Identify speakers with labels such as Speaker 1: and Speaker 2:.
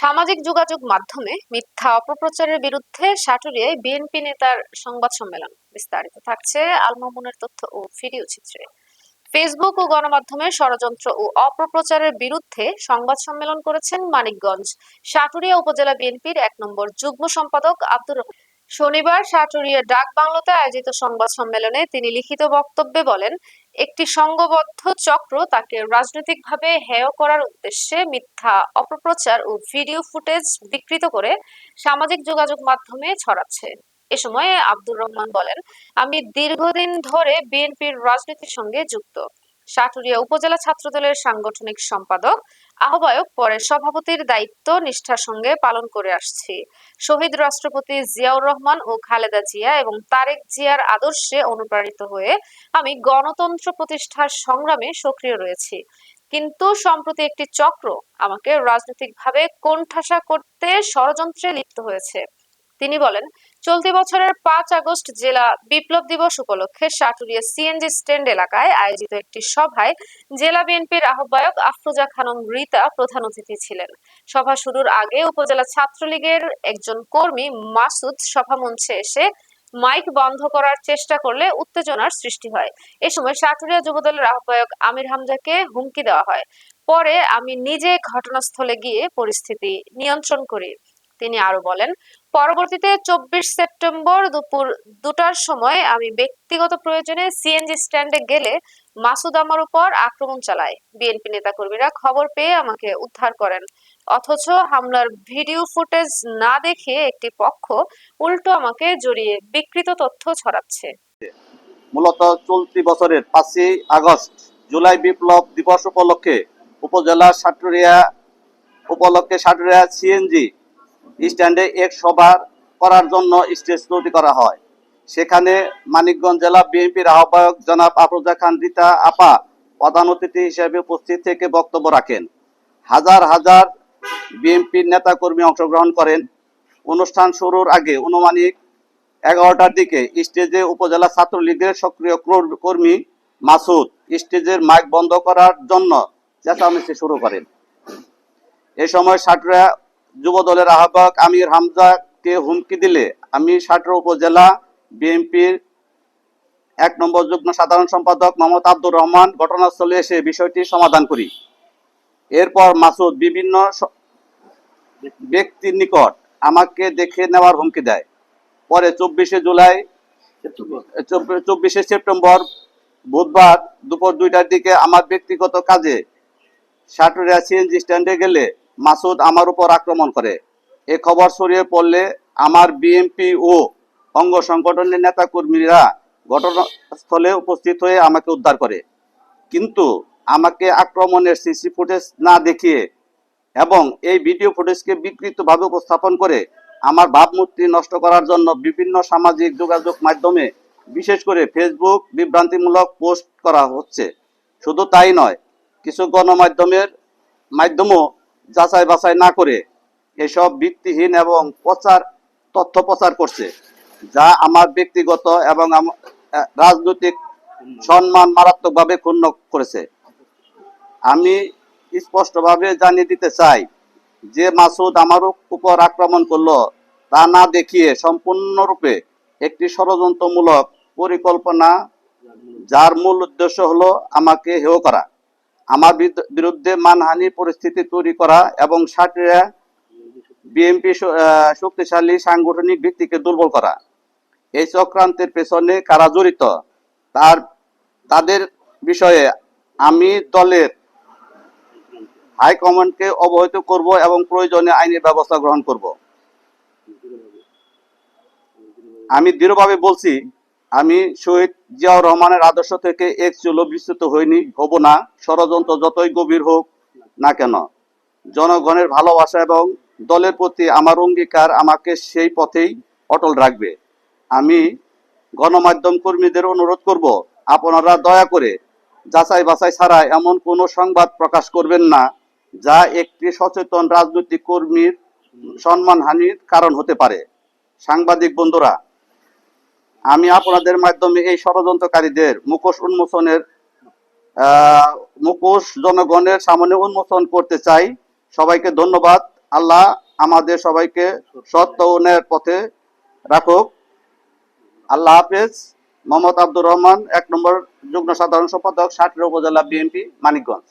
Speaker 1: সামাজিক যোগাযোগ মাধ্যমে মিথ্যা অপপ্রচারের বিরুদ্ধে সাটুরিয়ায় বিএনপি নেতার সংবাদ সম্মেলন বিস্তারিত থাকছে আলমামুনের তথ্য ও ভিডিও চিত্রে। ফেসবুক ও গণমাধ্যমে ষড়যন্ত্র ও অপপ্রচারের বিরুদ্ধে সংবাদ সম্মেলন করেছেন মানিকগঞ্জ। সাটুরিয়া উপজেলা বিএনপির এক নম্বর যুগ্ম সম্পাদক আব্দুর রহমান। শনিবার সাটুরিয়া ডাক বাংলোতে আয়োজিত সংবাদ সম্মেলনে তিনি লিখিত বক্তব্যে বলেন, একটি সংঘবদ্ধ চক্র তাকে রাজনৈতিকভাবে হেয় করার উদ্দেশ্যে মিথ্যা অপপ্রচার ও ভিডিও ফুটেজ বিকৃত করে সামাজিক যোগাযোগ মাধ্যমে ছড়াচ্ছে। এ সময় আব্দুর রহমান বলেন, আমি দীর্ঘদিন ধরে বিএনপির রাজনীতির সঙ্গে যুক্ত। সাটুরিয়া উপজেলা ছাত্রদলের সাংগঠনিক সম্পাদক, আহ্বায়ক, পরে সভাপতির দায়িত্ব নিষ্ঠার সঙ্গে পালন করে আসছি। শহীদ রাষ্ট্রপতি জিয়াউর রহমান ও খালেদা জিয়া এবং তারেক জিয়ার আদর্শে অনুপ্রাণিত হয়ে আমি গণতন্ত্র প্রতিষ্ঠার সংগ্রামে সক্রিয় রয়েছি। কিন্তু সম্প্রতি একটি চক্র আমাকে রাজনৈতিকভাবে কোণঠাসা করতে ষড়যন্ত্রে লিপ্ত হয়েছে। তিনি বলেন চলতি বছরের পাঁচ আগস্ট জেলা বিপ্লব দিবস উপলক্ষে সাটুরিয়া সিএনজি স্ট্যান্ড এলাকায় আয়োজিত একটি সভায় জেলা বিএনপির আহ্বায়ক আফরোজা খানম রীতা প্রধান অতিথি ছিলেন। সভা শুরুর আগে উপজেলা ছাত্রলীগের একজন কর্মী মাসুদ সভামঞ্চে এসে মাইক বন্ধ করার চেষ্টা করলে উত্তেজনার সৃষ্টি হয়। এ সময় সাটুরিয়া যুবদলের আহ্বায়ক আমির হামজাকে হুমকি দেওয়া হয়। পরে আমি নিজে ঘটনাস্থলে গিয়ে পরিস্থিতি নিয়ন্ত্রণ করি। তিনি আরও বলেন, পরবর্তীতে চব্বিশ সেপ্টেম্বর দুপুর দুটার সময় আমি ব্যক্তিগত প্রয়োজনে সিএনজি স্ট্যান্ডে গেলে মাসুদ আমার উপর আক্রমণ চালায়। বিএনপি নেতাকর্মীরা খবর পেয়ে আমাকে উদ্ধার করেন। অথচ হামলার ভিডিও ফুটেজ না দেখে একটি পক্ষ উল্টো আমাকে জড়িয়ে বিকৃত তথ্য ছড়াচ্ছে।
Speaker 2: মূলত চলতি বছরের পাঁচই আগস্ট জুলাই বিপ্লব দিবস উপলক্ষে উপজেলা সাটুরিয়া উপলক্ষে সাটুরিয়া সিএনজি স্ট্যান্ডে এক সভার করার জন্য স্টেজ তৈরি করা হয়। সেখানে মানিকগঞ্জ জেলা বিএনপির আহ্বায়ক জনাব আফরোজা খান রিতা আপা প্রধান অতিথি হিসেবে উপস্থিত থেকে বক্তব্য রাখেন। হাজার হাজার বিএনপির নেতাকর্মী অংশগ্রহণ করেন। অনুষ্ঠান শুরুর আগে অনুমানিক এগারোটার দিকে স্টেজে উপজেলা ছাত্রলীগের সক্রিয় কর্মী মাসুদ স্টেজের মাইক বন্ধ করার জন্য চেঁচামেচি শুরু করেন। এ সময় সাটরা যুব দলের আহ্বায়ক আমির হামজাকে হুমকি দিলে আমি সাটরা উপজেলা বিএনপির এক নম্বর যুগ্ম সাধারণ সম্পাদক মোহাম্মদ আব্দুর রহমান ঘটনাস্থলে এসে বিষয়টি সমাধান করি। এরপর মাসুদ বিভিন্ন ব্যক্তির নিকট আমাকে দেখে নেওয়ার হুমকি দেয়। পরে চব্বিশে জুলাই, চব্বিশে সেপ্টেম্বর বুধবার দুপুর দুইটার দিকে আমার ব্যক্তিগত কাজে সাটুরিয়া সিএনজি স্ট্যান্ডে গেলে মাসুদ আমার উপর আক্রমণ করে। এ খবর ছড়িয়ে পড়লে আমার বিএনপি ও অঙ্গ সংগঠনের নেতাকর্মীরা ঘটনাস্থলে উপস্থিত হয়ে আমাকে উদ্ধার করে। কিন্তু আমাকে আক্রমণের সিসি ফুটেজ না দেখিয়ে এবং এই ভিডিও ফুটেজকে বিকৃতভাবে উপস্থাপন করে আমার ভাবমূর্তি নষ্ট করার জন্য বিভিন্ন সামাজিক যোগাযোগ মাধ্যমে, বিশেষ করে ফেসবুক বিভ্রান্তিমূলক পোস্ট করা হচ্ছে। শুধু তাই নয়, কিছু গণমাধ্যমের মাধ্যমও যাচাই বাছাই না করে এসব ভিত্তিহীন এবং প্রচার, তথ্য প্রচার করছে, যা আমার ব্যক্তিগত এবং রাজনৈতিক সম্মান মারাত্মকভাবে ক্ষুণ্ণ করেছে। আমি স্পষ্টভাবে জানিয়ে দিতে চাই যে মাসুদ আমার উপর আক্রমণ করল তা না দেখিয়ে সম্পূর্ণরূপে একটি ষড়যন্ত্রমূলক পরিকল্পনা, যার মূল উদ্দেশ্য হলো আমাকে হেয় করা। আমার বিরুদ্ধে মানহানি পরিস্থিতি তৈরি করা এবং সাটরা বিএনপি শক্তিশালী সাংগঠনিক ভিত্তিকে দুর্বল করা। এই চক্রান্তের পেছনে কারা জড়িত, তার তাদের বিষয়ে আমি দলের হাইকমান্ডকে অবহিত করব এবং প্রয়োজনে আইনের ব্যবস্থা গ্রহণ করব। আমি দৃঢ়ভাবে বলছি আমি শহীদ জিয়াউর রহমানের আদর্শ থেকে এক চুলো বিস্তৃত হইনি, হব না, ষড়যন্ত্র যতই গভীর হোক না কেন। জনগণের ভালোবাসা এবং দলের প্রতি আমার অঙ্গীকার আমাকে সেই পথেই অটল রাখবে। আমি গণমাধ্যম কর্মীদের অনুরোধ করব, আপনারা দয়া করে যাচাই বাছাই ছাড়া এমন কোনো সংবাদ প্রকাশ করবেন না, যা একটি সচেতন রাজনৈতিক কর্মীর সম্মানহানির কারণ হতে পারে। সাংবাদিক বন্ধুরা আমি আপনাদের মাধ্যমে এই ষড়যন্ত্রকারীদের মুখোশ উন্মোচনের মুখোশ জনগণের সামনে উন্মোচন করতে চাই। সবাইকে ধন্যবাদ। আল্লাহ আমাদের সবাইকে সত্য উন্নয়নের পথে রাখুক। আল্লাহ হাফেজ। মোহাম্মদ আব্দুর রহমান, এক নম্বর যুগ্ম সাধারণ সম্পাদক, ষাটরা উপজেলা বিএনপি, মানিকগঞ্জ।